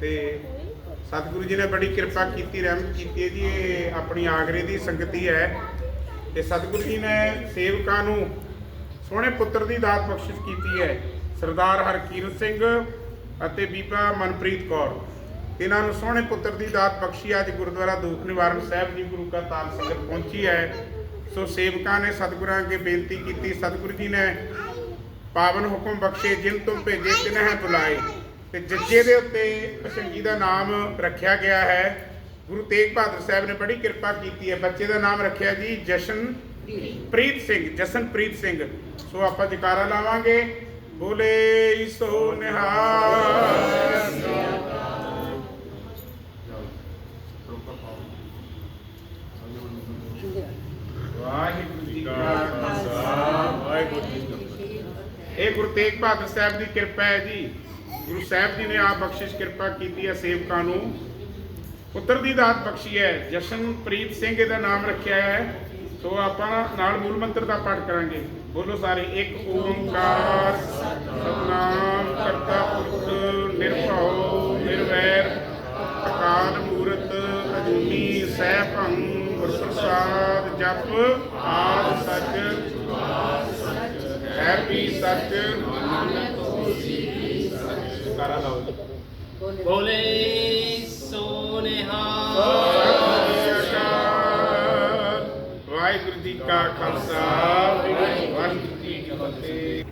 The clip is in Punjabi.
ਤੇ ਸਤਿਗੁਰੂ ਜੀ ਨੇ ਬੜੀ ਕਿਰਪਾ ਕੀਤੀ, ਰਹਿਮਤ ਕੀਤੀ ਹੈ ਜੀ। ਇਹ ਆਪਣੀ ਆਗਰੇ ਦੀ ਸੰਗਤੀ ਹੈ ਤੇ ਸਤਿਗੁਰੂ ਜੀ ਨੇ ਸੇਵਕਾਂ ਨੂੰ ਸੋਹਣੇ ਪੁੱਤਰ ਦੀ ਦਾਤ ਬਖਸ਼ਿਸ਼ ਕੀਤੀ ਹੈ। ਸਰਦਾਰ ਹਰਕੀਰਤ ਸਿੰਘ ਅਤੇ ਬੀਬਾ ਮਨਪ੍ਰੀਤ ਕੌਰ। ਇਹਨਾਂ ਨੂੰ ਸੋਹਣੇ ਪੁੱਤਰ ਦੀ ਦਾਤ ਬਖਸ਼ੀ ਅੱਜ ਗੁਰਦੁਆਰਾ ਦੂਖ ਨਿਵਾਰਨ ਸਾਹਿਬ ਜੀ ਗੁਰੂ ਕਾ ਤਾਲ ਸੰਗਤ ਪਹੁੰਚੀ ਹੈ। ਸੋ ਸੇਵਕਾਂ ਨੇ ਸਤਿਗੁਰਾਂ ਅੱਗੇ ਬੇਨਤੀ ਕੀਤੀ। ਸਤਿਗੁਰੂ ਜੀ ਨੇ ਪਾਵਨ ਹੁਕਮ ਬਖਸ਼ੇ, ਜਿਨ ਤੁਮ ਭੇਜੇ ਤਿਨਹਿ ਬੁਲਾਏ ਤੇ ਜੱਜੇ ਦੇ ਉੱਤੇ ਭਸ਼ੰਗੀ ਦਾ ਨਾਮ ਰੱਖਿਆ ਗਿਆ ਹੈ। ਗੁਰੂ ਤੇਗ ਬਹਾਦਰ ਸਾਹਿਬ ਨੇ ਬੜੀ ਕਿਰਪਾ ਕੀਤੀ ਹੈ। ਬੱਚੇ ਦਾ ਨਾਮ ਰੱਖਿਆ ਜੀ ਜਸ਼ਨ ਪ੍ਰੀਤ ਸਿੰਘ ਜਸਨਪ੍ਰੀਤ ਸਿੰਘ। ਸੋ ਆਪਾਂ ਜਕਾਰਾ ਲਾਵਾਂਗੇ। ਬੋਲੇ ਸੋ ਨਿਹਾਲ। ਵਾਹਿਗੁਰੂ ਜੀ ਕਾ ਖਾਲਸਾ, ਵਾਹਿਗੁਰੂ ਜੀ ਕੀ ਫਤਿਹ। ਇਹ ਗੁਰੂ ਤੇਗ ਬਹਾਦਰ ਸਾਹਿਬ ਦੀ ਕਿਰਪਾ ਹੈ ਜੀ। ਗੁਰੂ ਸਾਹਿਬ ਜੀ ਨੇ ਆਪ ਬਖਸ਼ਿਸ਼ ਕਿਰਪਾ ਕੀਤੀ ਹੈ ਸੇਵਕਾਂ ਨੂੰ। ਪੁੱਤਰ ਦੀ ਦਾਤ ਬਖਸ਼ੀ ਹੈ। ਜਸ਼ਨਪ੍ਰੀਤ ਸਿੰਘ ਇਹਦਾ ਨਾਮ ਰੱਖਿਆ ਹੈ। ਸੋ ਆਪਾਂ ਨਾਲ ਮੂਲ ਮੰਤਰ ਦਾ ਪਾਠ ਕਰਾਂਗੇ। ਬੋਲੋ ਸਾਰੇ, ਇੱਕ ਓੰਕਾਰ, ਸਤਨਾਮ ਕਰਤਾ ਪੁਰਖ, ਨਿਰਭਉ, ਨਿਰਵੈਰ, ਅਕਾਲ ਮੂਰਤ, ਅਜੂਨੀ ਸੈਭੰ ਗੁਰ ਜਪ, ਆਦ ਸੱਚ ਹੈ ਵੀ ਸੱਚ ਨਾਰਾ ਲਾਓ ਜੀ। ਬੋਲੇ ਸੋਨੇਹਾ। ਵਾਹਿਗੁਰੂ ਜੀ ਕਾ ਖਾਲਸਾ ਵਾਹਿਗੁਰੂ ਜੀ ਕੀ ਫਤਿਹ।